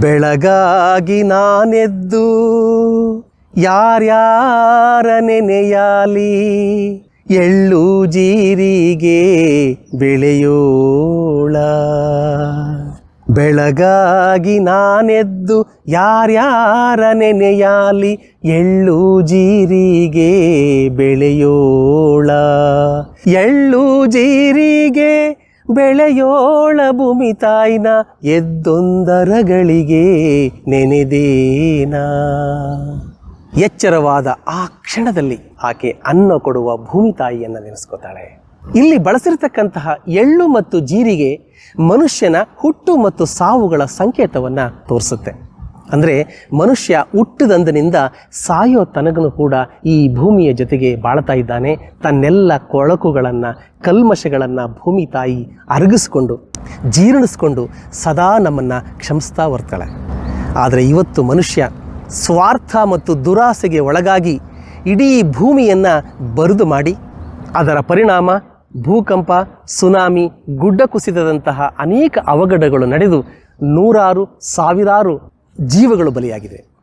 ಬೆಳಗಾಗಿ ನಾನೆದ್ದು ಯಾರ್ಯಾರ ನೆನೆಯಾಲಿ ಎಳ್ಳು ಜೀರಿಗೆ ಬೆಳೆಯೋಳ. ಬೆಳಗಾಗಿ ನಾನೆದ್ದು ಯಾರ್ಯಾರ ನೆನೆಯಾಲಿ ಎಳ್ಳು ಜೀರಿಗೆ ಬೆಳೆಯೋಳ. ಎಳ್ಳು ಜೀರಿಗೆ ಬೆಳೆಯೋಳ ಭೂಮಿ ತಾಯಿನ ಎದ್ದೊಂದರಗಳಿಗೆ ನೆನೆದೇನಾ. ಎಚ್ಚರವಾದ ಆ ಕ್ಷಣದಲ್ಲಿ ಆಕೆ ಅನ್ನ ಕೊಡುವ ಭೂಮಿ ತಾಯಿಯನ್ನು ನೆನೆಸ್ಕೋತಾಳೆ. ಇಲ್ಲಿ ಬಳಸಿರತಕ್ಕಂತಹ ಎಳ್ಳು ಮತ್ತು ಜೀರಿಗೆ ಮನುಷ್ಯನ ಹುಟ್ಟು ಮತ್ತು ಸಾವುಗಳ ಸಂಕೇತವನ್ನು ತೋರಿಸುತ್ತೆ. ಅಂದರೆ ಮನುಷ್ಯ ಹುಟ್ಟಿದಂದಿನಿಂದ ಸಾಯೋ ತನಗನು ಕೂಡ ಈ ಭೂಮಿಯ ಜೊತೆಗೆ ಬಾಳ್ತಾ ಇದ್ದಾನೆ. ತನ್ನೆಲ್ಲ ಕೊಳಕುಗಳನ್ನು, ಕಲ್ಮಶಗಳನ್ನು ಭೂಮಿ ತಾಯಿ ಅರಗಿಸ್ಕೊಂಡು, ಜೀರ್ಣಿಸ್ಕೊಂಡು ಸದಾ ನಮ್ಮನ್ನು ಕ್ಷಮಿಸ್ತಾ ಬರ್ತಾಳೆ. ಆದರೆ ಇವತ್ತು ಮನುಷ್ಯ ಸ್ವಾರ್ಥ ಮತ್ತು ದುರಾಸೆಗೆ ಒಳಗಾಗಿ ಇಡೀ ಭೂಮಿಯನ್ನು ಬರಿದು ಮಾಡಿ, ಅದರ ಪರಿಣಾಮ ಭೂಕಂಪ, ಸುನಾಮಿ, ಗುಡ್ಡ ಕುಸಿತದಂತಹ ಅನೇಕ ಅವಘಡಗಳು ನಡೆದು ನೂರಾರು, ಸಾವಿರಾರು ಜೀವಗಳು ಬಲಿಯಾಗಿವೆ.